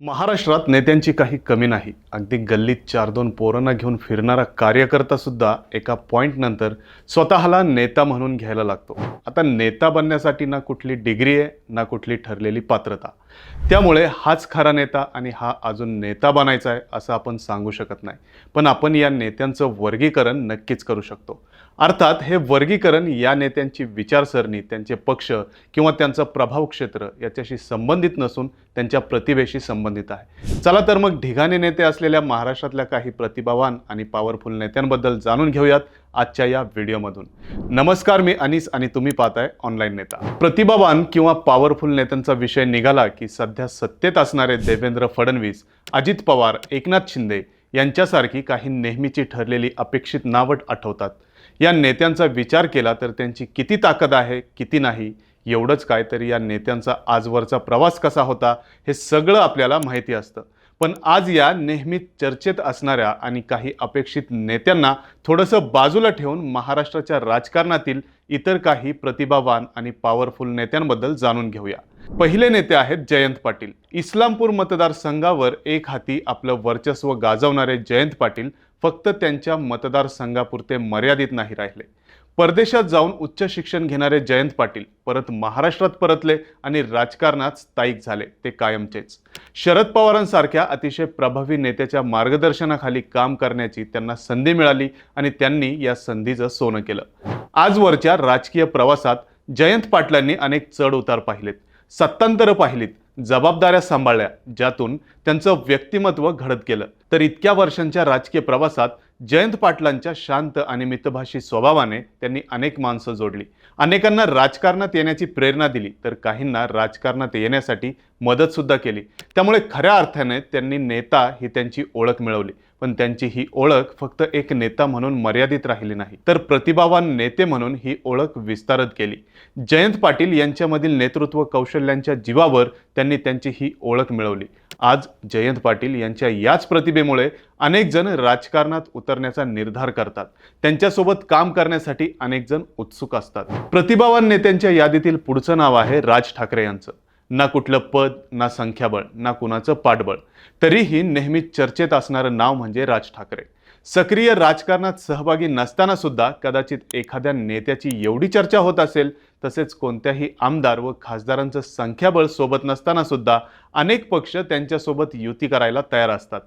महाराष्ट्रात नेत्यांची काही कमी नाही. अगदी गल्लीत चार दोन पोरांना घेऊन फिरणारा कार्यकर्ता सुद्धा एका पॉईंटनंतर स्वतःला नेता म्हणून घ्यायला लागतो. आता नेता बनण्यासाठी ना कुठली डिग्री आहे ना कुठली ठरलेली पात्रता. त्यामुळे हाच खरा नेता आणि हा अजून नेता बनायचा आहे असं आपण सांगू शकत नाही. पण आपण या नेत्यांचं वर्गीकरण नक्कीच करू शकतो. अर्थात हे वर्गीकरण या नेत्यांची विचारसरणी त्यांचे पक्ष किंवा त्यांचं प्रभाव क्षेत्र याच्याशी संबंधित नसून त्यांच्या प्रतिभेशी संबंधित आहे. चला तर मग ढिगाणे नेते असलेल्या महाराष्ट्रातल्या काही प्रतिभावान आणि पॉवरफुल नेत्यांबद्दल जाणून घेऊयात. आजच्या या व्हिडिओमधून. नमस्कार मी अनिस आणि तुम्ही पाहताय ऑनलाईन नेता. प्रतिभावान किंवा पॉवरफुल नेत्यांचा विषय निघाला की सध्या सत्तेत असणारे देवेंद्र फडणवीस अजित पवार एकनाथ शिंदे यांच्यासारखी काही नेहमीची ठरलेली अपेक्षित नावट आठवतात. या नेत्यांचा विचार केला तर त्यांची किती ताकद आहे किती नाही एवढंच काय तरी या नेत्यांचा आजवरचा प्रवास कसा होता हे सगळं आपल्याला माहिती असतं. पण आज या नेहमी चर्चेत असणाऱ्या आणि काही अपेक्षित नेत्यांना थोडंसं बाजूला ठेवून महाराष्ट्राच्या राजकारणातील इतर काही प्रतिभावान आणि पॉवरफुल नेत्यांबद्दल जाणून घेऊया. पहिले नेते आहेत जयंत पाटील. इस्लामपूर मतदारसंघावर एक हाती आपलं वर्चस्व गाजवणारे जयंत पाटील फक्त त्यांच्या मतदारसंघापुरते मर्यादित नाही राहिले. परदेशात जाऊन उच्च शिक्षण घेणारे जयंत पाटील परत महाराष्ट्रात परतले आणि राजकारणात स्थायिक झाले. ते कायमचेच. शरद पवारांसारख्या अतिशय प्रभावी नेत्याच्या मार्गदर्शनाखाली काम करण्याची त्यांना संधी मिळाली आणि त्यांनी या संधीचं सोनं केलं. आजवरच्या राजकीय प्रवासात जयंत पाटलांनी अनेक चढ उतार पाहिलेत. सत्तांतरं पाहिलीत जबाबदाऱ्या सांभाळल्या ज्यातून त्यांचं व्यक्तिमत्व घडत गेलं. तर इतक्या वर्षांच्या राजकीय प्रवासात जयंत पाटलांच्या शांत आणि मितभाषी स्वभावाने त्यांनी अनेक माणसं जोडली. अनेकांना राजकारणात येण्याची प्रेरणा दिली तर काहींना राजकारणात येण्यासाठी मदतसुद्धा केली. त्यामुळे खऱ्या अर्थाने त्यांनी नेता ही त्यांची ओळख मिळवली. पण त्यांची ही ओळख फक्त एक नेता म्हणून मर्यादित राहिली नाही तर प्रतिभावान नेते म्हणून ही ओळख विस्तारत केली जयंत पाटील यांच्यामधील नेतृत्व कौशल्यांच्या जीवावर त्यांनी त्यांची ही ओळख मिळवली. आज जयंत पाटील यांच्या याच प्रतिभेमुळे अनेक जण राजकारणात उतरण्याचा निर्धार करतात. त्यांच्यासोबत काम करण्यासाठी अनेक जण उत्सुक असतात. प्रतिभावान नेत्यांच्या यादीतील पुढचं नाव आहे राज ठाकरे यांचं. ना कुठलं पद ना संख्याबळ ना कुणाचं पाठबळ. तरीही नेहमी चर्चेत असणारं नाव म्हणजे राज ठाकरे. सक्रिय राजकारणात सहभागी नसताना सुद्धा कदाचित एखाद्या नेत्याची एवढी चर्चा होत असेल तसेच कोणत्याही आमदार व खासदारांचं संख्याबळ सोबत नसताना सुद्धा अनेक पक्ष त्यांच्यासोबत युती करायला तयार असतात.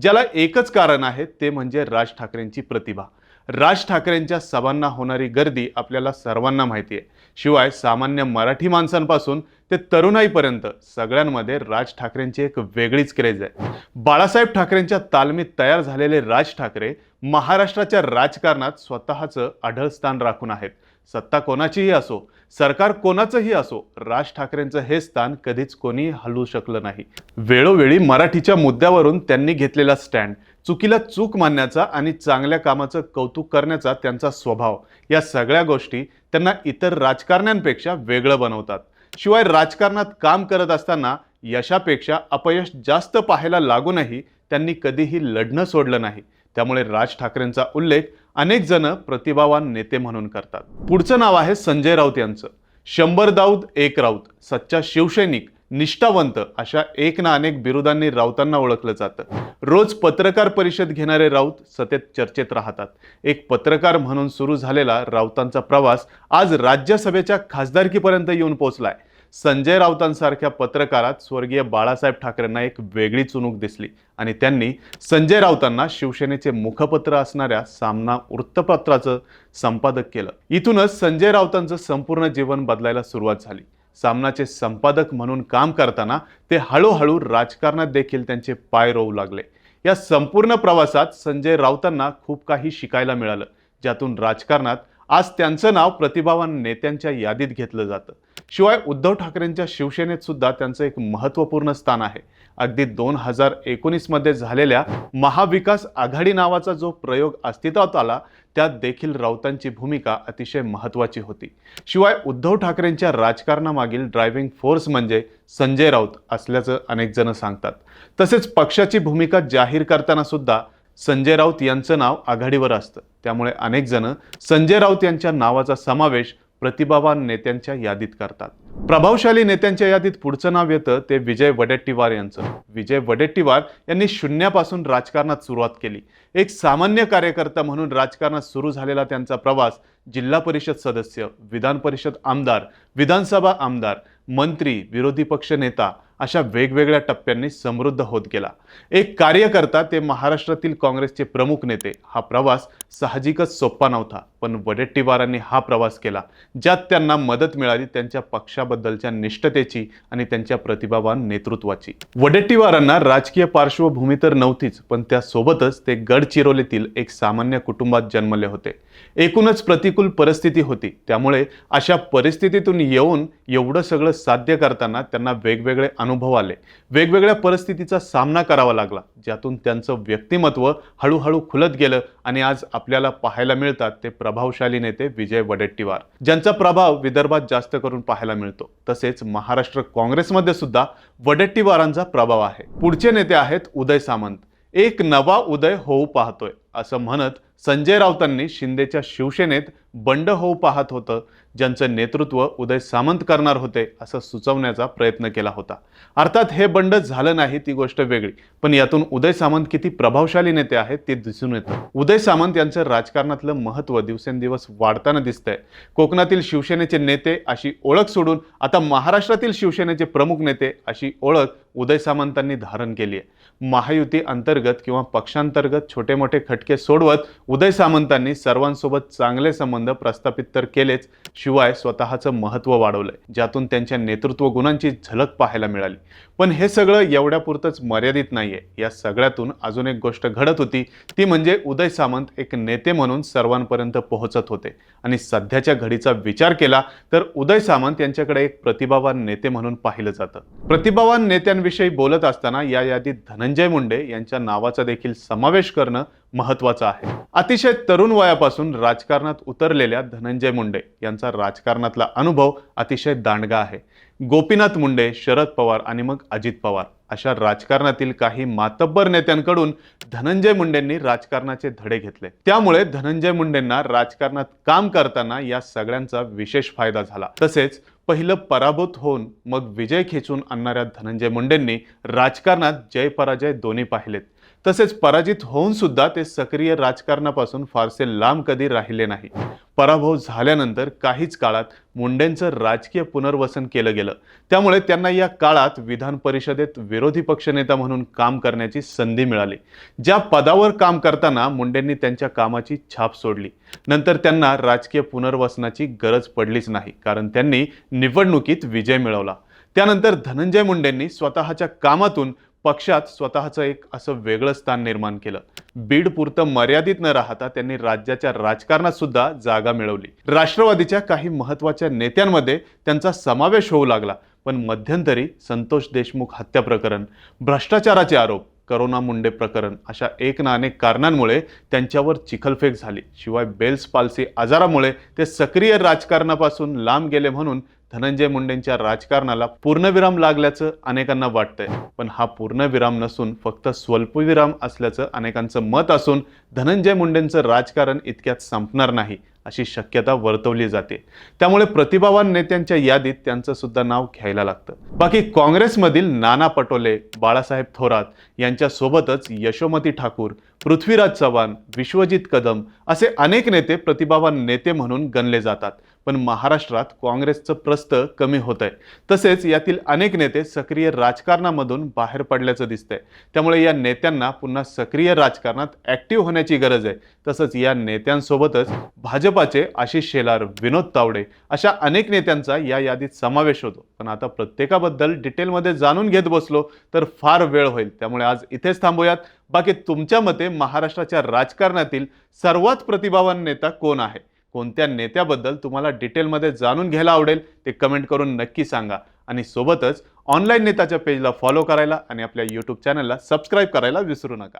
ज्याला एकच कारण आहे ते म्हणजे राज ठाकरेंची प्रतिभा. राज ठाकरेंच्या सभांना होणारी गर्दी आपल्याला सर्वांना माहिती आहे शिवाय सामान्य मराठी माणसांपासून ते तरुणाईपर्यंत सगळ्यांमध्ये राज ठाकरेंची एक वेगळीच क्रेज आहे. बाळासाहेब ठाकरेंच्या तालमीत तयार झालेले राज ठाकरे महाराष्ट्राच्या राजकारणात स्वतःचं अढळ स्थान राखून आहेत. सत्ता कोणाचीही असो सरकार कोणाचंही असो राज ठाकरेंचं हे स्थान कधीच कोणी हलवू शकलं नाही. वेळोवेळी मराठीच्या मुद्द्यावरून त्यांनी घेतलेला स्टँड चुकीला चूक मानण्याचा आणि चांगल्या कामाचं कौतुक करण्याचा त्यांचा स्वभाव या सगळ्या गोष्टी त्यांना इतर राजकारण्यांपेक्षा वेगळं बनवतात. शिवाय राजकारणात काम करत असताना यशापेक्षा अपयश जास्त पाहायला लागूनही त्यांनी कधीही लढणं सोडलं नाही. त्यामुळे राज ठाकरेंचा उल्लेख अनेक जण प्रतिभावान नेते म्हणून करतात. पुढचं नाव आहे संजय राऊत यांचं. शंभर दाऊद एक राऊत सच्चा शिवसैनिक निष्ठावंत अशा एक ना अनेक बिरुदांनी राऊतांना ओळखलं जातं. रोज पत्रकार परिषद घेणारे राऊत सतत चर्चेत राहतात. एक पत्रकार म्हणून सुरू झालेला राऊतांचा प्रवास आज राज्यसभेच्या खासदारकीपर्यंत येऊन पोहोचलाय. संजय राऊतांसारख्या पत्रकारात स्वर्गीय बाळासाहेब ठाकरेंना एक वेगळी चुणूक दिसली आणि त्यांनी संजय राऊतांना शिवसेनेचे मुखपत्र असणाऱ्या सामना वृत्तपत्राचं संपादक केलं. इथूनच संजय राऊतांचं संपूर्ण जीवन बदलायला सुरुवात झाली. सामनाचे संपादक म्हणून काम करताना ते हळूहळू राजकारणात देखील त्यांचे पाय रोवू लागले. या संपूर्ण प्रवासात संजय राऊतांना खूप काही शिकायला मिळालं ज्यातून राजकारणात आज त्यांचं नाव प्रतिभावान नेत्यांच्या यादीत घेतलं जातं. शिवाय उद्धव ठाकरेंच्या शिवसेनेत सुद्धा त्यांचं एक महत्त्वपूर्ण स्थान आहे. अगदी दोन हजार एकोणीसमध्ये झालेल्या महाविकास आघाडी नावाचा जो प्रयोग अस्तित्वात आला त्यात देखील राऊतांची भूमिका अतिशय महत्त्वाची होती. शिवाय उद्धव ठाकरेंच्या राजकारणामागील ड्रायव्हिंग फोर्स म्हणजे संजय राऊत असल्याचं अनेक जण सांगतात. तसेच पक्षाची भूमिका जाहीर करताना सुद्धा संजय राऊत यांचं नाव आघाडीवर असतं. त्यामुळे अनेक जण संजय राऊत यांच्या नावाचा समावेश प्रतिभावान नेत्यांच्या यादीत करतात. प्रभावशाली नेत्यांच्या यादीत पुढचं नाव येतं ते विजय वडेट्टीवार यांचं. विजय वडेट्टीवार यांनी शून्यापासून राजकारणात सुरुवात केली. एक सामान्य कार्यकर्ता म्हणून राजकारणात सुरू झालेला त्यांचा प्रवास जिल्हा परिषद सदस्य विधान परिषद आमदार विधानसभा आमदार मंत्री विरोधी पक्ष नेता अशा वेगवेगळ्या टप्प्यांनी समृद्ध होत गेला. एक कार्यकर्ता ते महाराष्ट्रातील काँग्रेसचे प्रमुख नेते. हा प्रवास साहजिकच सोपा नव्हता पण वडेट्टीवारांनी हा प्रवास केला ज्यात त्यांना मदत मिळाली त्यांच्या पक्षाबद्दलच्या निष्ठतेची आणि त्यांच्या प्रतिभावान नेतृत्वाची. वडेट्टीवारांना राजकीय पार्श्वभूमी तर नव्हतीच पण त्यासोबतच ते गडचिरोलीतील एक सामान्य कुटुंबात जन्मले होते. एकूणच प्रतिकूल परिस्थिती होती त्यामुळे अशा परिस्थितीतून येऊन एवढं सगळं साध्य करताना त्यांना वेगवेगळे अनुभव आले. वेगवेगळ्या परिस्थितीचा सामना करावा लागला ज्यातून त्यांचं व्यक्तिमत्व हळूहळू खुलत गेलं आणि आज आपल्याला पाहायला मिळतात ते प्रभावशाली नेते विजय वडेट्टीवार ज्यांचा प्रभाव विदर्भात जास्त करून पाहायला मिळतो. तसेच महाराष्ट्र काँग्रेसमध्ये सुद्धा वडेट्टीवारांचा प्रभाव आहे. पुढचे नेते आहेत उदय सामंत. एक नवा उदय होऊ पाहतोय असं म्हणत संजय राऊतांनी शिंदेच्या शिवसेनेत बंड होऊ पाहत होतं ज्यांचं नेतृत्व उदय सामंत करणार होते असं सुचवण्याचा प्रयत्न केला होता. अर्थात हे बंड झालं नाही ती गोष्ट वेगळी. पण यातून उदय सामंत किती प्रभावशाली नेते आहेत ते दिसून येतं. उदय सामंत यांचं राजकारणातलं महत्त्व दिवसेंदिवस वाढताना दिसतंय. कोकणातील शिवसेनेचे नेते अशी ओळख सोडून आता महाराष्ट्रातील शिवसेनेचे प्रमुख नेते अशी ओळख उदय सामंतांनी धारण केली आहे. महायुती अंतर्गत किंवा पक्षांतर्गत छोटे मोठे खटके सोडवत उदय सामंतांनी सर्वांसोबत चांगले संबंध प्रस्थापित तर केलेच शिवाय स्वतःचं महत्त्व वाढवलंय ज्यातून त्यांच्या नेतृत्व गुणांची झलक पाहायला मिळाली. पण हे सगळं एवढ्यापुरतंच मर्यादित नाहीये. या सगळ्यातून अजून एक गोष्ट घडत होती ती म्हणजे उदय सामंत एक नेते म्हणून सर्वांपर्यंत पोहोचत होते. आणि सध्याच्या घडीचा विचार केला तर उदय सामंत यांच्याकडे एक प्रतिभावान नेते म्हणून पाहिलं जातं. प्रतिभावान नेत्यांविषयी बोलत असताना या यादीत धनंजय मुंडे यांच्या नावाचा देखील समावेश करणं महत्वाचं आहे. अतिशय तरुण वयापासून राजकारणात उतरलेल्या धनंजय मुंडे यांचा राजकारणातला अनुभव अतिशय दांडगा आहे. गोपीनाथ मुंडे शरद पवार आणि मग अजित पवार अशा राजकारणातील काही मातब्बर नेत्यांकडून धनंजय मुंडेंनी राजकारणाचे धडे घेतले. त्यामुळे धनंजय मुंडेंना राजकारणात काम करताना या सगळ्यांचा विशेष फायदा झाला. तसेच पहिलं पराभूत होऊन मग विजय खेचून आणणाऱ्या धनंजय मुंडेंनी राजकारणात जय पराजय दोन्ही पाहिलेत. तसेच पराजित होऊन सुद्धा ते सक्रिय राजकारणापासून फारसे लांब कधी राहिले नाही. पराभव झाल्यानंतर काहीच काळात मुंडेंचं राजकीय पुनर्वसन केलं गेलं. त्यामुळे त्यांना या काळात विधान परिषदेत विरोधी पक्षनेता म्हणून काम करण्याची संधी मिळाली. ज्या पदावर काम करताना मुंडेंनी त्यांच्या कामाची छाप सोडली. नंतर त्यांना राजकीय पुनर्वसनाची गरज पडलीच नाही कारण त्यांनी निवडणुकीत विजय मिळवला. त्यानंतर धनंजय मुंडेंनी स्वतःच्या कामातून पक्षात स्वतःचं एक असं वेगळं स्थान निर्माण केलं. बीड पुरतं मर्यादित न राहता त्यांनी राज्याच्या राजकारणात सुद्धा जागा मिळवली. राष्ट्रवादीच्या काही महत्त्वाच्या नेत्यांमध्ये त्यांचा समावेश होऊ लागला पण मध्यंतरी संतोष देशमुख हत्या प्रकरण भ्रष्टाचाराचे आरोप करोना मुंडे प्रकरण अशा एक ना अनेक कारणांमुळे त्यांच्यावर चिखलफेक झाली. शिवाय बेल्स पाल्सी आजारामुळे ते सक्रिय राजकारणापासून लांब गेले म्हणून धनंजय मुंडेंच्या राजकारणाला पूर्णविराम लागल्याचं अनेकांना वाटतंय. पण हा पूर्णविराम नसून फक्त स्वल्पविराम असल्याचं अनेकांचं मत असून धनंजय मुंडेंचं राजकारण इतक्यात संपणार नाही अशी शक्यता वर्तवली जाते. त्यामुळे प्रतिभावान नेत्यांच्या यादीत त्यांचं सुद्धा नाव घ्यायला लागतं. बाकी काँग्रेसमधील नाना पटोले बाळासाहेब थोरात यांच्यासोबतच यशोमती ठाकूर पृथ्वीराज चव्हाण विश्वजित कदम असे अनेक नेते प्रतिभावान नेते म्हणून गणले जातात. पण महाराष्ट्रात काँग्रेसचं प्रस्त कमी होत आहे तसेच यातील अनेक नेते सक्रिय राजकारणामधून बाहेर पडल्याचं दिसतंय. त्यामुळे या नेत्यांना पुन्हा सक्रिय राजकारणात ॲक्टिव्ह होण्याची गरज आहे. तसंच या नेत्यांसोबतच भाजपाचे आशिष शेलार विनोद तावडे अशा अनेक नेत्यांचा या यादीत समावेश होतो. पण आता प्रत्येकाबद्दल डिटेलमध्ये जाणून घेत बसलो तर फार वेळ होईल. त्यामुळे आज इथेच थांबूयात. बाकी तुमच्या मते महाराष्ट्राच्या राजकारणातील सर्वात प्रतिभावान नेता कोण आहे? कोणत्या नेत्याबद्दल तुम्हाला डिटेलमध्ये जाणून घ्यायला आवडेल ते कमेंट करून नक्की सांगा. आणि सोबतच ऑनलाईन नेताच्या पेजला फॉलो करायला आणि आपल्या यूट्यूब चॅनलला सबस्क्राईब करायला विसरू नका.